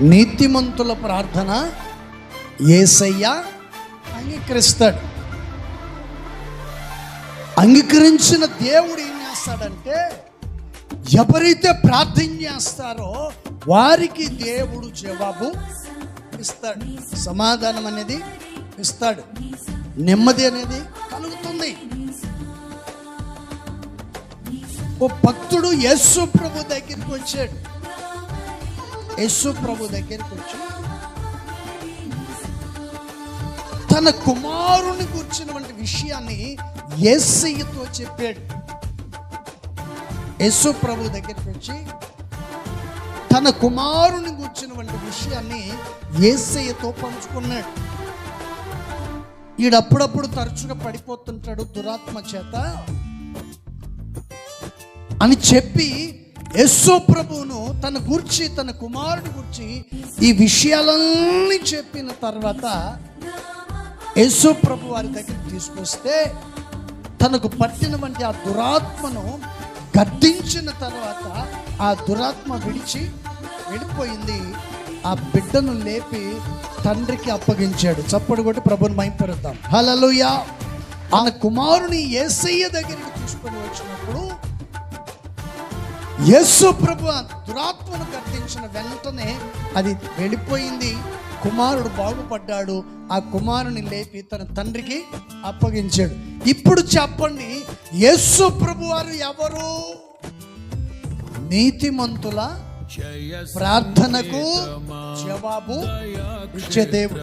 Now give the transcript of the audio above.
నీతిమంతుల ప్రార్థన ఏసయ్య అంగీకరిస్తాడు. అంగీకరించిన దేవుడు ఏం చేస్తాడంటే ఎవరైతే ప్రార్థన చేస్తారో వారికి దేవుడు జవాబు ఇస్తాడు. సమాధానం అనేది ఇస్తాడు. నెమ్మది అనేది కలుగుతుంది. ఓ భక్తుడు యేసు ప్రభు దగ్గరికి వచ్చాడు. యేసు ప్రభు దగ్గరికి వచ్చి తన కుమారుని కూర్చున్నటువంటి విషయాన్ని యేసయ్యతో చెప్పాడు. యేసు ప్రభు దగ్గరికి వచ్చి తన కుమారుని కూర్చున్నటువంటి విషయాన్ని యేసయ్యతో పంచుకున్నాడు. ఈడప్పుడప్పుడు తరచుగా పడిపోతుంటాడు దురాత్మ చేత అని చెప్పి యస్సు ప్రభువును తన గురించి తన కుమారుడు గురించి ఈ విషయాలన్నీ చెప్పిన తర్వాత యేసు ప్రభు వారి దగ్గరికి తీసుకొస్తే తనకు పట్టినటువంటి ఆ దురాత్మను గద్దించిన తర్వాత ఆ దురాత్మ విడిచి వెళ్ళిపోయింది. ఆ బిడ్డను లేపి తండ్రికి అప్పగించాడు. చప్పుడు కొట్టి ప్రభుని మైపరుద్దాం హలలుయా ఆ కుమారుని ఏసయ్య దగ్గరికి తీసుకొని వచ్చినప్పుడు యేసు ప్రభు దురాత్మను గర్తించిన వెంటనే అది వెళ్ళిపోయింది. కుమారుడు బాగుపడ్డాడు. ఆ కుమారుని లేపి తన తండ్రికి అప్పగించాడు. ఇప్పుడు చెప్పండి యేసు ప్రభు వారు ఎవరు? నీతిమంతుల ప్రార్థనకు జవాబు ఇచ్చే దేవుడు.